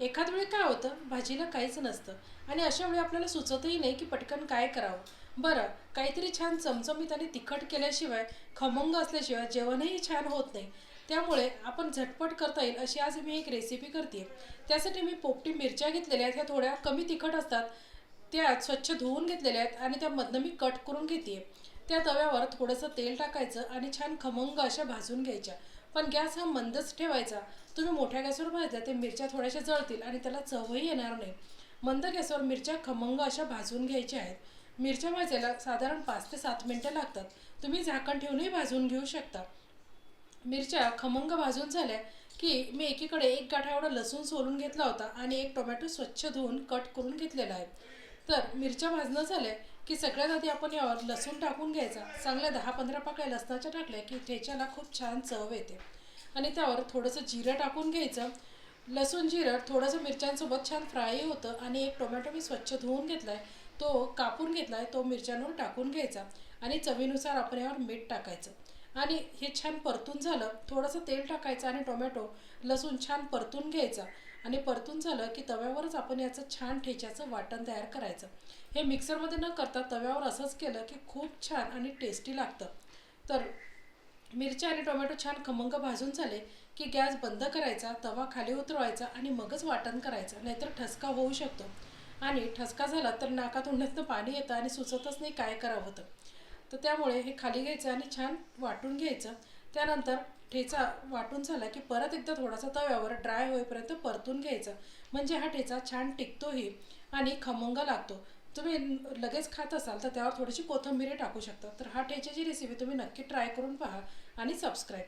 एखाद वेळी काय होतं? भाजीला काहीच नसतं. आणि अशा वेळी आपल्याला सुचतही नाही की पटकन काय करावं. बरं काहीतरी छान चमचमीत आणि तिखट केल्याशिवाय खमंग असल्याशिवाय जेवणही छान होत नाही. त्यामुळे आपण झटपट करता येईल अशी आज मी एक रेसिपी करते त्यासाठी मी पोपटी मिरच्या घेतलेल्या आहेत. ह्या थोड्या कमी तिखट असतात. त्या स्वच्छ धुवून घेतलेल्या आहेत आणि त्यामधनं मी कट करून घेते त्या तव्यावर थोडंसं तेल टाकायचं आणि छान खमंग अशा भाजून घ्यायच्या. पण गॅस हा मंदच ठेवायचा. तुम्ही मोठ्या गॅसवर भाजल्या ते मिरच्या थोड्याशा जळतील आणि त्याला चवही येणार नाही. मंद गॅसवर मिरच्या खमंग अशा भाजून घ्यायच्या आहेत. मिरच्या भाजायला साधारण पाच ते सात मिनटं लागतात. तुम्ही झाकण ठेवूनही भाजून घेऊ शकता. मिरच्या खमंग भाजून झाल्या की मी एकीकडे एक गाठा एवढा लसूण सोलून घेतला होता आणि एक टोमॅटो स्वच्छ धुवून कट करून घेतलेला आहे. तर मिरच्या भाजणं झाल्या. की सगळ्यात आधी आपण यावर लसूण टाकून घ्यायचा. चांगल्या दहा पंधरा पाकळ्या लसणाच्या टाकल्या की ठेच्याला खूप छान चव येते. आणि त्यावर थोडंसं जिरं टाकून घ्यायचं. लसूण जिरं थोडंसं मिरच्यांसोबत छान फ्रायही होतं आणि एक टोमॅटो मी स्वच्छ धुवून घेतला आहे तो कापून घेतला आहे तो मिरच्यांवर टाकून घ्यायचा आणि चवीनुसार आपण यावर मीठ टाकायचं. आणि हे छान परतून झालं. थोडंसं तेल टाकायचं आणि टोमॅटो लसूण छान परतून घ्यायचा. आणि परतून झालं की तव्यावरच आपण याचं छान ठेच्याचं वाटण तयार करायचं. हे मिक्सरमध्ये न करता तव्यावर असंच केलं की खूप छान आणि टेस्टी लागतं. तर मिरच्या आणि टोमॅटो छान खमंग भाजून झाले की गॅस बंद करायचा तवा खाली उतरवायचा आणि मगच वाटण करायचं. नाहीतर ठसका होऊ शकतो. आणि ठसका झाला तर नाकातून पाणी येतं आणि सुचतच नाही काय करावं तर तर त्यामुळे हे खाली घ्यायचं आणि छान वाटून घ्यायचं. त्यानंतर ठेचा वाटून झाला की परत एकदा थोडासा तव्यावर ड्राय होईपर्यंत परतून घ्यायचं. म्हणजे हा ठेचा छान टिकतोही आणि खमंग लागतो. तुम्ही लगेच खात असाल तर त्यावर थोडीशी कोथिंबीर टाकू शकता. तर हा ठेच्याची रेसिपी तुम्ही नक्की ट्राय करून पहा आणि सबस्क्राईब